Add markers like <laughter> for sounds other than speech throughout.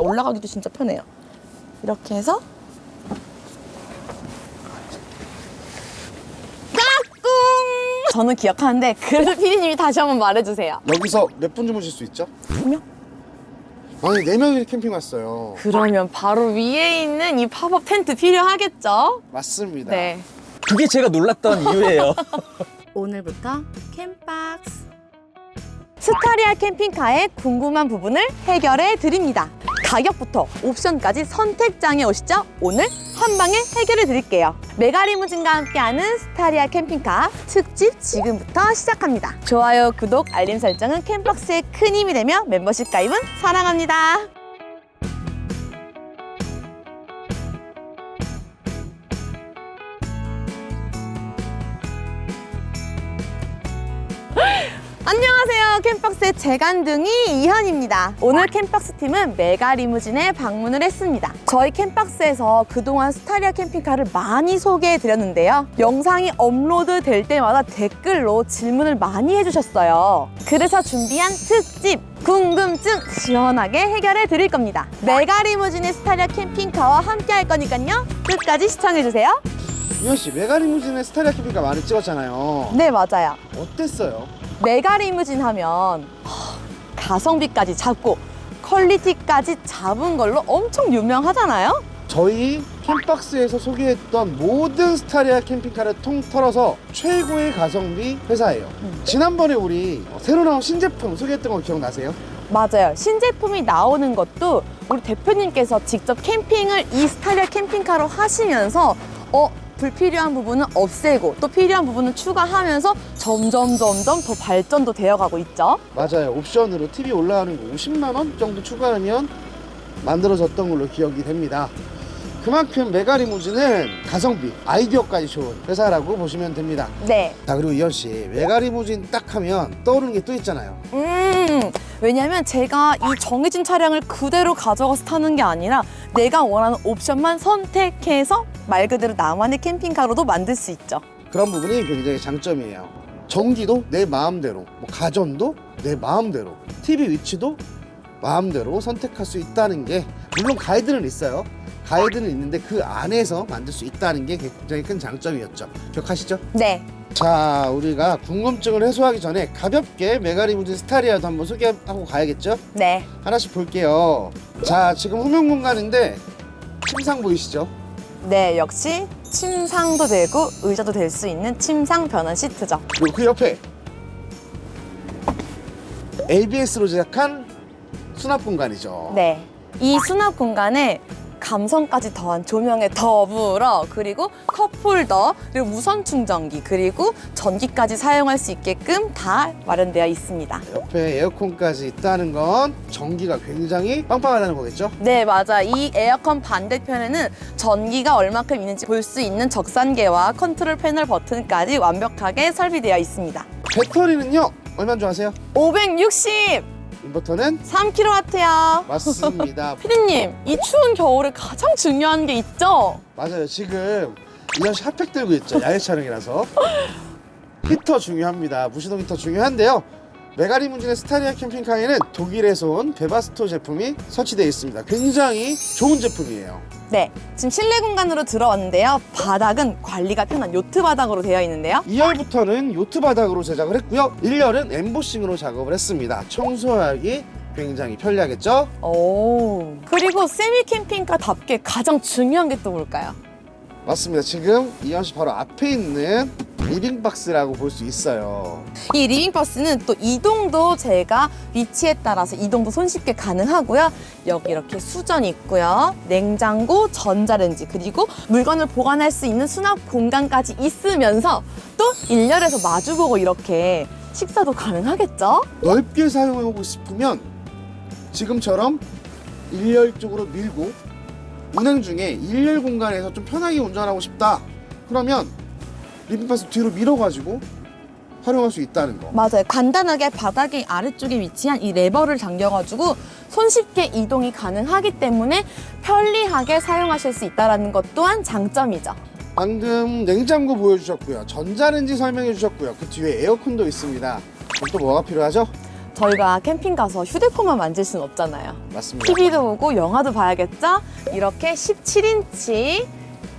올라가기도 진짜 편해요. 이렇게 해서 까꿍! 저는 기억하는데 그래도 <laughs> 피디님이 다시 한번 말해주세요. 여기서 몇 분 주무실 수 있죠? 두 명? 아니 네 명이 캠핑 왔어요. 그러면 바로 위에 있는 이 팝업 텐트 필요하겠죠? 맞습니다. 네. 그게 제가 놀랐던 이유예요. <laughs> 오늘부터 캠박스 스타리아 캠핑카의 궁금한 부분을 해결해 드립니다. 가격부터 옵션까지 선택장에 오시죠. 오늘 한 방에 해결해 드릴게요. 메가리무진과 함께하는 스타리아 캠핑카 특집 지금부터 시작합니다. 좋아요, 구독, 알림 설정은 캠박스의 큰 힘이 되며 멤버십 가입은 사랑합니다. 안녕하세요. 캠박스의 재간둥이 이현입니다. 오늘 캠박스 팀은 메가 리무진에 방문을 했습니다. 저희 캠박스에서 그동안 스타리아 캠핑카를 많이 소개해 드렸는데요. 영상이 업로드 될 때마다 댓글로 질문을 많이 해주셨어요. 그래서 준비한 특집 궁금증 시원하게 해결해 드릴 겁니다. 메가 리무진의 스타리아 캠핑카와 함께 할 거니까요. 끝까지 시청해 주세요. 이현 씨 메가리무진의 스타리아 캠핑카 많이 찍었잖아요. 네, 맞아요. 어땠어요? 메가 리무진 하면 하, 가성비까지 잡고 퀄리티까지 잡은 걸로 엄청 유명하잖아요. 저희 캠박스에서 소개했던 모든 스타리아 캠핑카를 통틀어서 최고의 가성비 회사예요. 지난번에 우리 새로 나온 신제품 소개했던 거 기억나세요? 맞아요. 신제품이 나오는 것도 우리 대표님께서 직접 캠핑을 이 스타리아 캠핑카로 하시면서 어 불필요한 부분은 없애고 또 필요한 부분은 추가하면서 점점 점점 더 발전도 되어가고 있죠. 맞아요. 옵션으로 TV 올라가는 거 50만 원 정도 추가하면 만들어졌던 걸로 기억이 됩니다. 그만큼 메가리무진은 가성비, 아이디어까지 좋은 회사라고 보시면 됩니다. 네. 자 그리고 이현 씨 메가리무진 딱 하면 떠오르는 게 또 있잖아요. 음, 왜냐면 제가 이 정해진 차량을 그대로 가져가서 타는 게 아니라 내가 원하는 옵션만 선택해서 말 그대로 나만의 캠핑카로도 만들 수 있죠. 그런 부분이 굉장히 장점이에요. 전기도 내 마음대로, 뭐 가전도 내 마음대로, TV 위치도 마음대로 선택할 수 있다는 게 물론 가이드는 있어요. 가이드는 있는데 그 안에서 만들 수 있다는 게 굉장히 큰 장점이었죠. 기억하시죠? 네. 자, 우리가 궁금증을 해소하기 전에 가볍게 메가리 무진 스타리아도 한번 소개하고 가야겠죠? 네. 하나씩 볼게요. 자, 지금 후면 공간인데 침상 보이시죠? 네, 역시 침상도 되고 의자도 될 수 있는 침상 변환 시트죠. 그리고 그 옆에 ABS로 제작한 수납 공간이죠. 네. 이 수납 공간에 감성까지 더한 조명에 더불어 그리고 컵홀더 그리고 무선 충전기 그리고 전기까지 사용할 수 있게끔 다 마련되어 있습니다. 옆에 에어컨까지 있다는 건 전기가 굉장히 빵빵하다는 거겠죠? 네, 맞아. 이 에어컨 반대편에는 전기가 얼마큼 있는지 볼 수 있는 적산계와 컨트롤 패널 버튼까지 완벽하게 설비되어 있습니다. 배터리는요? 얼마인 줄 아세요? 560! 인버터는 3kW요. 맞습니다. <laughs> 피디님, 이 추운 겨울에 가장 중요한 게 있죠? 맞아요. 지금 이현 씨 핫팩 들고 있죠. 야외 촬영이라서. <laughs> 히터 중요합니다. 무시동 히터 중요한데요. 메가리 문진의 스타리아 캠핑카에는 독일에서 온 베바스토 제품이 설치되어 있습니다. 굉장히 좋은 제품이에요. 네, 지금 실내 공간으로 들어왔는데요. 바닥은 관리가 편한 요트 바닥으로 되어 있는데요. 2열부터는 요트 바닥으로 제작을 했고요. 1열은 엠보싱으로 작업을 했습니다. 청소하기 굉장히 편리하겠죠? 오. 그리고 세미 캠핑카답게 가장 중요한 게 또 뭘까요? 맞습니다. 지금 이현 씨 바로 앞에 있는 리빙박스라고 볼 수 있어요. 이 리빙버스는 또 이동도 제가 위치에 따라서 이동도 손쉽게 가능하고요. 여기 이렇게 수전 있고요. 냉장고, 전자레인지, 그리고 물건을 보관할 수 있는 수납 공간까지 있으면서 또 일렬에서 마주보고 이렇게 식사도 가능하겠죠? 넓게 사용하고 싶으면 지금처럼 일렬 쪽으로 밀고 운행 중에 일렬 공간에서 좀 편하게 운전하고 싶다. 그러면 리빙박스 뒤로 밀어가지고 활용할 수 있다는 거. 맞아요. 간단하게 바닥의 아래쪽에 위치한 이 레버를 당겨가지고 손쉽게 이동이 가능하기 때문에 편리하게 사용하실 수 있다는 것 또한 장점이죠. 방금 냉장고 보여주셨고요. 전자레인지 설명해 주셨고요. 그 뒤에 에어컨도 있습니다. 그럼 또 뭐가 필요하죠? 저희가 캠핑 가서 휴대폰만 만질 수는 없잖아요. 맞습니다. TV도 보고 영화도 봐야겠죠? 이렇게 17인치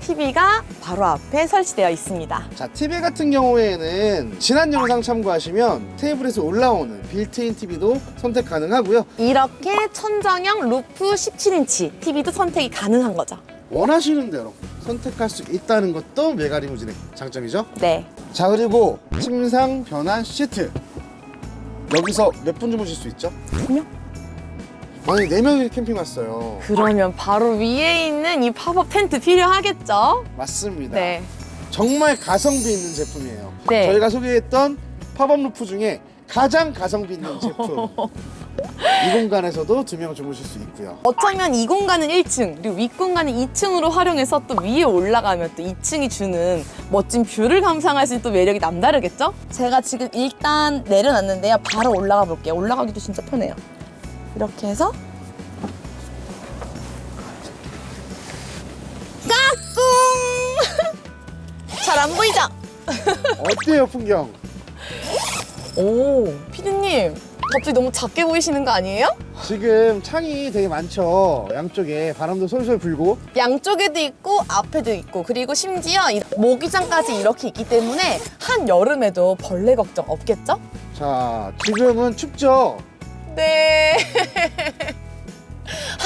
TV가 바로 앞에 설치되어 있습니다. 자, TV 같은 경우에는 지난 영상 참고하시면 테이블에서 올라오는 빌트인 TV도 선택 가능하고요. 이렇게 천정형 루프 17인치 TV도 선택이 가능한 거죠. 원하시는 대로 선택할 수 있다는 것도 메가리무진의 장점이죠. 네. 자, 그리고 침상 변환 시트. 여기서 몇 분 주무실 수 있죠? 한 명? 아니, 네 명이 캠핑 왔어요. 그러면 바로 위에 있는 이 팝업 텐트 필요하겠죠? 맞습니다. 네. 정말 가성비 있는 제품이에요. 네. 저희가 소개했던 팝업 루프 중에 가장 가성비 있는 제품. <laughs> 이 공간에서도 두 명 주무실 수 있고요. 어쩌면 이 공간은 1층, 그리고 윗 공간은 2층으로 활용해서 또 위에 올라가면 또 2층이 주는 멋진 뷰를 감상할 수 있는 또 매력이 남다르겠죠? 제가 지금 일단 내려놨는데요. 바로 올라가 볼게요. 올라가기도 진짜 편해요. 이렇게 해서 까꿍! <laughs> 잘 안 보이죠? 어때요, 풍경? 오, 피디님. 갑자기 너무 작게 보이시는 거 아니에요? 지금 창이 되게 많죠. 양쪽에 바람도 솔솔 불고. 양쪽에도 있고 앞에도 있고 그리고 심지어 이 모기장까지 이렇게 있기 때문에 한 여름에도 벌레 걱정 없겠죠? 자, 지금은 춥죠? 네. <laughs>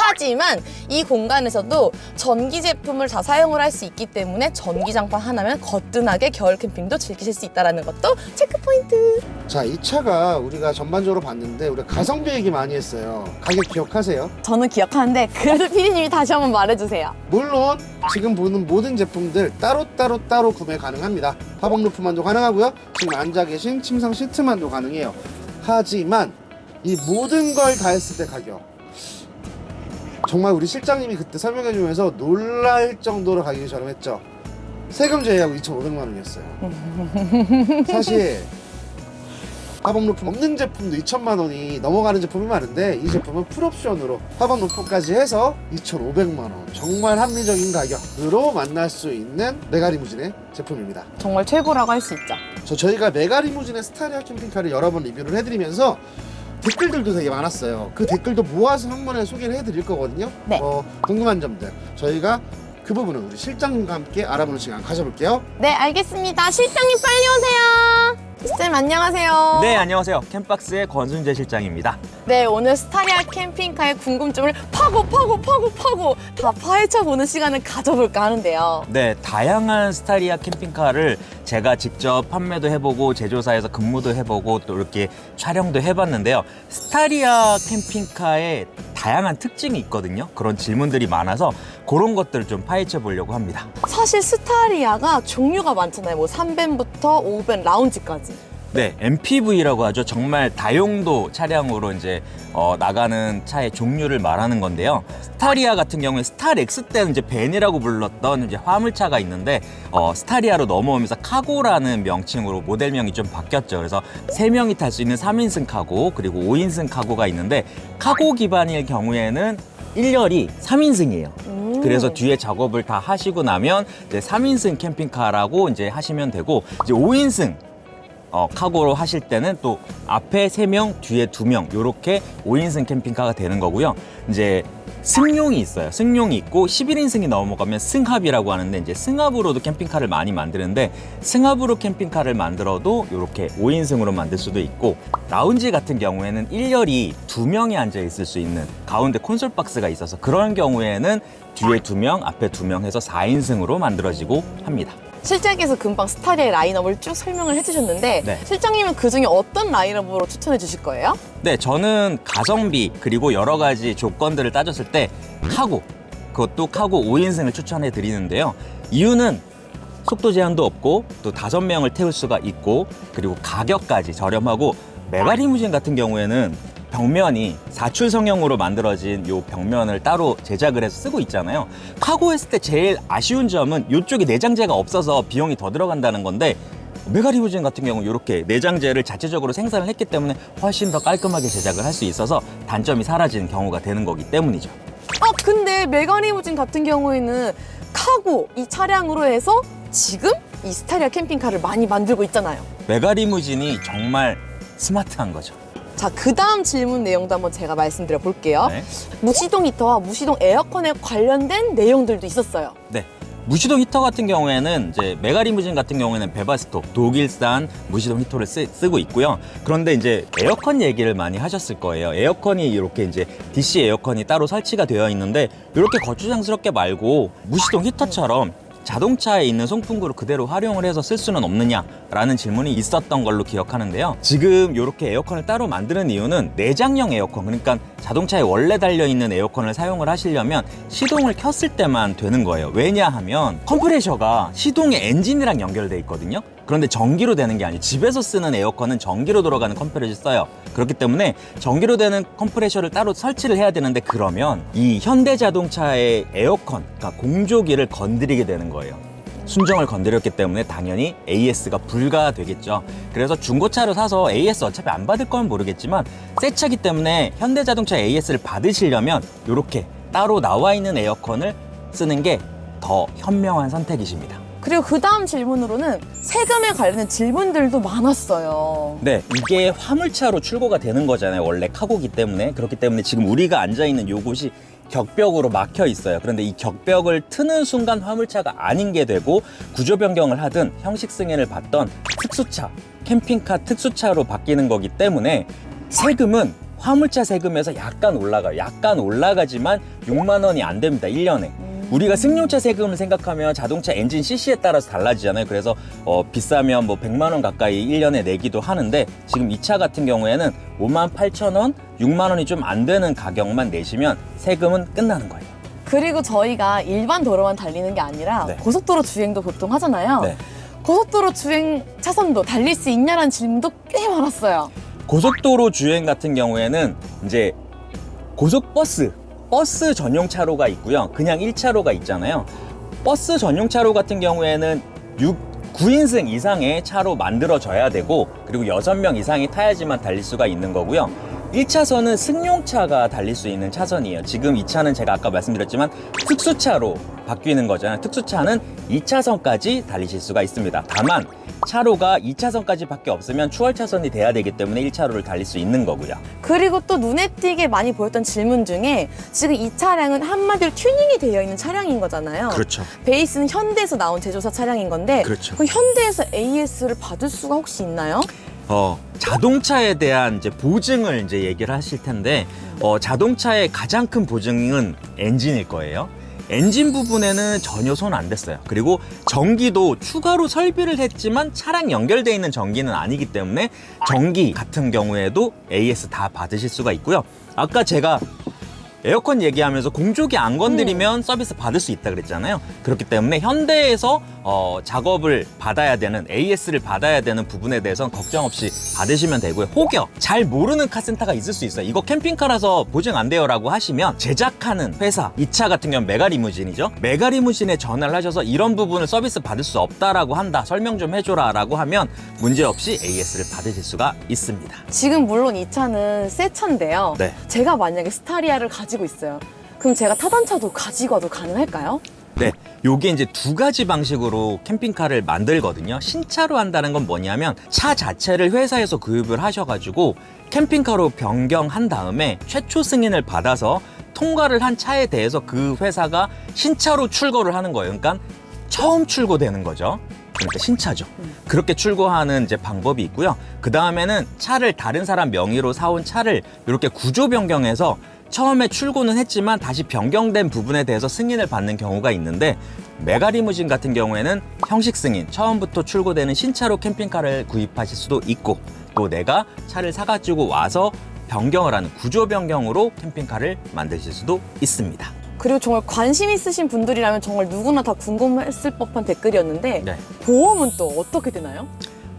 하지만 이 공간에서도 전기 제품을 다 사용을 할 수 있기 때문에 전기 장판 하나면 거뜬하게 겨울 캠핑도 즐기실 수 있다는 것도 체크 포인트. 자, 이 차가 우리가 전반적으로 봤는데 우리가 가성비 얘기 많이 했어요. 가격 기억하세요? 저는 기억하는데 그래도 피디님이 다시 한번 말해주세요. 물론 지금 보는 모든 제품들 따로따로 따로 구매 가능합니다. 팝업 루프만도 가능하고요. 지금 앉아 계신 침상 시트만도 가능해요. 하지만 이 모든 걸 다 했을 때 가격 정말 우리 실장님이 그때 설명해 주면서 놀랄 정도로 가격이 저렴했죠. 세금 제외하고 2,500만 원이었어요. <laughs> 사실 팝업 루프 없는 제품도 2천만 원이 넘어가는 제품이 많은데 이 제품은 풀옵션으로 팝업 루프까지 해서 2,500만 원 정말 합리적인 가격으로 만날 수 있는 메가리무진의 제품입니다. 정말 최고라고 할 수 있죠. 저 저희가 메가리무진의 스타리아 캠핑카를 여러 번 리뷰를 해드리면서 댓글들도 되게 많았어요. 그 댓글도 모아서 한 번에 소개를 해드릴 거거든요. 네. 어, 궁금한 점들 저희가 그 부분은 우리 실장님과 함께 알아보는 시간 가져볼게요. 네, 알겠습니다. 실장님 빨리 오세요. 쌤 안녕하세요. 네, 안녕하세요. 캠박스의 권순재 실장입니다. 네, 오늘 스타리아 캠핑카의 궁금증을 파고 파고 파고 파고 다 파헤쳐 보는 시간을 가져볼까 하는데요. 네, 다양한 스타리아 캠핑카를 제가 직접 판매도 해보고 제조사에서 근무도 해보고 또 이렇게 촬영도 해봤는데요. 스타리아 캠핑카의 다양한 특징이 있거든요. 그런 질문들이 많아서 그런 것들을 좀 파헤쳐 보려고 합니다. 사실 스타리아가 종류가 많잖아요. 뭐 3밴부터 5밴 라운지까지. 네, MPV라고 하죠. 정말 다용도 차량으로 이제 어, 나가는 차의 종류를 말하는 건데요. 스타리아 같은 경우에 스타렉스 때는 이제 벤이라고 불렀던 이제 화물차가 있는데 어, 스타리아로 넘어오면서 카고라는 명칭으로 모델명이 좀 바뀌었죠. 그래서 세명이 탈 수 있는 3인승 카고 그리고 5인승 카고가 있는데 카고 기반일 경우에는 1열이 3인승이에요. 음. 그래서 뒤에 작업을 다 하시고 나면 이제 3인승 캠핑카라고 이제 하시면 되고 이제 5인승 어, 카고로 하실 때는 또 앞에 3명, 뒤에 2명 요렇게 5인승 캠핑카가 되는 거고요. 이제 승용이 있어요. 승용이 있고 11인승이 넘어가면 승합이라고 하는데 이제 승합으로도 캠핑카를 많이 만드는데 승합으로 캠핑카를 만들어도 이렇게 5인승으로 만들 수도 있고 라운지 같은 경우에는 1열이 2명이 앉아 있을 수 있는 가운데 콘솔 박스가 있어서 그런 경우에는 뒤에 2명, 앞에 2명 해서 4인승으로 만들어지고 합니다. 실장님께서 금방 스타리아의 라인업을 쭉 설명을 해주셨는데 네. 실장님은 그 중에 어떤 라인업으로 추천해 주실 거예요? 네, 저는 가성비 그리고 여러 가지 조건들을 따졌을 때 카고 그것도 카고 5인승을 추천해 드리는데요. 이유는 속도 제한도 없고 또 다섯 명을 태울 수가 있고 그리고 가격까지 저렴하고 메가리무진 같은 경우에는 벽면이 사출 성형으로 만들어진 요 벽면을 따로 제작을 해서 쓰고 있잖아요. 카고 했을 때 제일 아쉬운 점은 이쪽에 내장재가 없어서 비용이 더 들어간다는 건데 메가리무진 같은 경우 이렇게 내장재를 자체적으로 생산을 했기 때문에 훨씬 더 깔끔하게 제작을 할 수 있어서 단점이 사라지는 경우가 되는 거기 때문이죠. 아 근데 메가리무진 같은 경우에는 카고 이 차량으로 해서 지금 이 스타리아 캠핑카를 많이 만들고 있잖아요. 메가리무진이 정말 스마트한 거죠. 자, 그 다음 질문 내용도 한번 제가 말씀드려 볼게요. 네. 무시동 히터와 무시동 에어컨에 관련된 내용들도 있었어요. 네. 무시동 히터 같은 경우에는 이제 메가리무진 같은 경우에는 베바스토 독일산 무시동 히터를 쓰, 고 있고요. 그런데 이제 에어컨 얘기를 많이 하셨을 거예요. 에어컨이 이렇게 이제 DC 에어컨이 따로 설치가 되어 있는데 이렇게 거추장스럽게 말고 무시동 히터처럼 자동차에 있는 송풍구를 그대로 활용을 해서 쓸 수는 없느냐라는 질문이 있었던 걸로 기억하는데요. 지금 이렇게 에어컨을 따로 만드는 이유는 내장형 에어컨, 그러니까 자동차에 원래 달려있는 에어컨을 사용을 하시려면 시동을 켰을 때만 되는 거예요. 왜냐하면 컴프레셔가 시동의 엔진이랑 연결돼 있거든요. 그런데 전기로 되는 게 아니에요. 집에서 쓰는 에어컨은 전기로 돌아가는 컴프레셔를 써요. 그렇기 때문에 전기로 되는 컴프레셔를 따로 설치를 해야 되는데 그러면 이 현대 자동차의 에어컨, 그러니까 공조기를 건드리게 되는 거예요. 순정을 건드렸기 때문에 당연히 AS가 불가되겠죠. 그래서 중고차를 사서 AS 어차피 안 받을 건 모르겠지만 새 차기 때문에 현대자동차 AS를 받으시려면 이렇게 따로 나와 있는 에어컨을 쓰는 게 더 현명한 선택이십니다. 그리고 그 다음 질문으로는 세금에 관련된 질문들도 많았어요. 네, 이게 화물차로 출고가 되는 거잖아요. 원래 카고기 때문에. 그렇기 때문에 지금 우리가 앉아 있는 요곳이 격벽으로 막혀 있어요. 그런데 이 격벽을 트는 순간 화물차가 아닌 게 되고 구조 변경을 하든 형식 승인을 받던 특수차, 캠핑카 특수차로 바뀌는 거기 때문에 세금은 화물차 세금에서 약간 올라가요. 약간 올라가지만 6만 원이 안 됩니다. 1년에. 우리가 승용차 세금을 생각하면 자동차 엔진 CC에 따라서 달라지잖아요. 그래서 어, 비싸면 뭐 100만 원 가까이 1년에 내기도 하는데 지금 이 차 같은 경우에는 5만 8천 원, 6만 원이 좀 안 되는 가격만 내시면 세금은 끝나는 거예요. 그리고 저희가 일반 도로만 달리는 게 아니라 네. 고속도로 주행도 보통 하잖아요. 네. 고속도로 주행 차선도 달릴 수 있냐라는 질문도 꽤 많았어요. 고속도로 주행 같은 경우에는 이제 고속버스, 버스 전용 차로가 있고요. 그냥 1차로가 있잖아요. 버스 전용 차로 같은 경우에는 6, 9인승 이상의 차로 만들어져야 되고 그리고 6명 이상이 타야지만 달릴 수가 있는 거고요. 1차선은 승용차가 달릴 수 있는 차선이에요. 지금 이 차는 제가 아까 말씀드렸지만 특수차로 바뀌는 거잖아요. 특수차는 2차선까지 달리실 수가 있습니다. 다만 차로가 2차선까지 밖에 없으면 추월 차선이 돼야 되기 때문에 1차로를 달릴 수 있는 거고요. 그리고 또 눈에 띄게 많이 보였던 질문 중에 지금 이 차량은 한마디로 튜닝이 되어 있는 차량인 거잖아요. 그렇죠. 베이스는 현대에서 나온 제조사 차량인 건데 그렇죠. 그럼 현대에서 AS를 받을 수가 혹시 있나요? 어, 자동차에 대한 이제 보증을 이제 얘기를 하실 텐데, 어, 자동차의 가장 큰 보증은 엔진일 거예요. 엔진 부분에는 전혀 손 안 댔어요. 그리고 전기도 추가로 설비를 했지만 차량 연결돼 있는 전기는 아니기 때문에 전기 같은 경우에도 AS 다 받으실 수가 있고요. 아까 제가 에어컨 얘기하면서 공조기 안 건드리면 서비스 받을 수 있다 그랬잖아요. 그렇기 때문에 현대에서 어, 작업을 받아야 되는 AS를 받아야 되는 부분에 대해서는 걱정 없이 받으시면 되고요. 혹여 잘 모르는 카센터가 있을 수 있어요. 이거 캠핑카라서 보증 안 돼요라고 하시면 제작하는 회사 이 차 같은 경우는 메가리무진이죠. 메가리무진에 전화를 하셔서 이런 부분을 서비스 받을 수 없다라고 한다. 설명 좀 해줘라라고 하면 문제 없이 AS를 받으실 수가 있습니다. 지금 물론 이 차는 새 차인데요. 네. 제가 만약에 스타리아를 가지고 있어요. 그럼 제가 타던 차도 가지고 와도 가능할까요? 네, 요게 이제 두 가지 방식으로 캠핑카를 만들거든요. 신차로 한다는 건 뭐냐면 차 자체를 회사에서 구입을 하셔가지고 캠핑카로 변경한 다음에 최초 승인을 받아서 통과를 한 차에 대해서 그 회사가 신차로 출고를 하는 거예요. 그러니까 처음 출고되는 거죠. 그러니까 신차죠. 그렇게 출고하는 이제 방법이 있고요. 그 다음에는 차를 다른 사람 명의로 사온 차를 이렇게 구조 변경해서 처음에 출고는 했지만 다시 변경된 부분에 대해서 승인을 받는 경우가 있는데 메가리무진 같은 경우에는 형식 승인, 처음부터 출고되는 신차로 캠핑카를 구입하실 수도 있고 또 내가 차를 사가지고 와서 변경을 하는 구조 변경으로 캠핑카를 만드실 수도 있습니다. 그리고 정말 관심 있으신 분들이라면 정말 누구나 다 궁금했을 법한 댓글이었는데 네. 보험은 또 어떻게 되나요?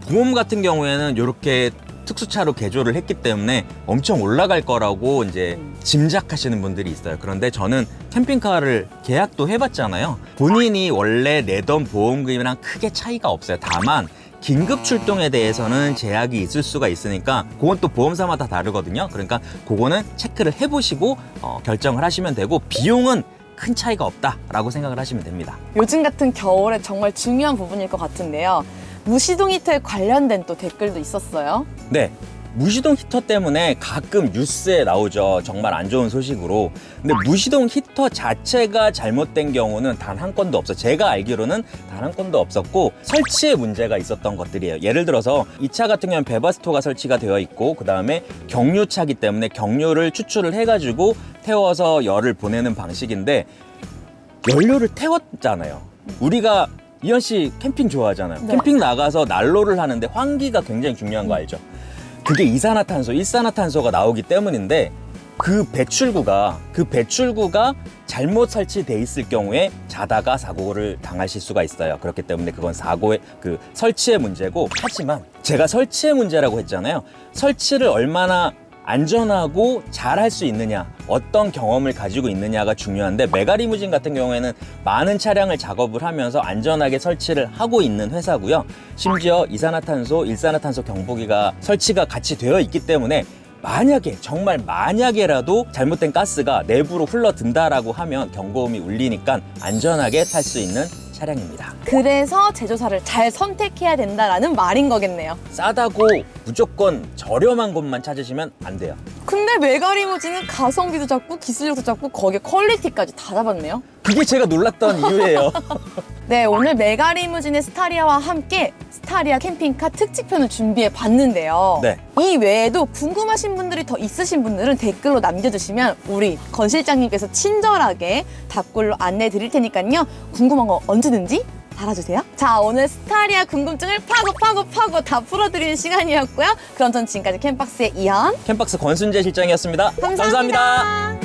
보험 같은 경우에는 이렇게 특수차로 개조를 했기 때문에 엄청 올라갈 거라고 이제 짐작하시는 분들이 있어요. 그런데 저는 캠핑카를 계약도 해봤잖아요. 본인이 원래 내던 보험금이랑 크게 차이가 없어요. 다만 긴급 출동에 대해서는 제약이 있을 수가 있으니까 그건 또 보험사마다 다르거든요. 그러니까 그거는 체크를 해보시고 어, 결정을 하시면 되고 비용은 큰 차이가 없다라고 생각을 하시면 됩니다. 요즘 같은 겨울에 정말 중요한 부분일 것 같은데요. 무시동 히터에 관련된 또 댓글도 있었어요. 네. 무시동 히터 때문에 가끔 뉴스에 나오죠. 정말 안 좋은 소식으로. 근데 무시동 히터 자체가 잘못된 경우는 단 한 건도 없어. 제가 알기로는 단 한 건도 없었고 설치에 문제가 있었던 것들이에요. 예를 들어서 이 차 같은 경우는 베바스토가 설치가 되어 있고 그 다음에 경유차기 때문에 경유를 추출을 해가지고 태워서 열을 보내는 방식인데 연료를 태웠잖아요. 우리가 이현 씨 캠핑 좋아하잖아요. 네. 캠핑 나가서 난로를 하는데 환기가 굉장히 중요한 거 알죠? 그게 이산화탄소, 일산화탄소가 나오기 때문인데 그 배출구가 그 배출구가 잘못 설치돼 있을 경우에 자다가 사고를 당하실 수가 있어요. 그렇기 때문에 그건 사고의 그 설치의 문제고 하지만 제가 설치의 문제라고 했잖아요. 설치를 얼마나 안전하고 잘할 수 있느냐, 어떤 경험을 가지고 있느냐가 중요한데 메가리무진 같은 경우에는 많은 차량을 작업을 하면서 안전하게 설치를 하고 있는 회사고요. 심지어 이산화탄소, 일산화탄소 경보기가 설치가 같이 되어 있기 때문에 만약에 정말 만약에라도 잘못된 가스가 내부로 흘러든다라고 하면 경고음이 울리니까 안전하게 탈 수 있는 차량입니다. 그래서 제조사를 잘 선택해야 된다라는 말인 거겠네요. 싸다고 무조건 저렴한 것만 찾으시면 안 돼요. 근데 메가리무진은 가성비도 잡고 기술력도 잡고 거기에 퀄리티까지 다 잡았네요. 그게 제가 놀랐던 이유예요. <laughs> 네, 오늘 메가리무진의 스타리아와 함께 스타리아 캠핑카 특집편을 준비해 봤는데요. 네. 이 외에도 궁금하신 분들이 더 있으신 분들은 댓글로 남겨주시면 우리 건 실장님께서 친절하게 답글로 안내해 드릴 테니까요. 궁금한 거 언제든지 달아주세요. 자, 오늘 스타리아 궁금증을 파고 파고 파고 다 풀어드리는 시간이었고요. 그럼 전 지금까지 캠박스의 이현. 캠박스 권순재 실장이었습니다 감사합니다.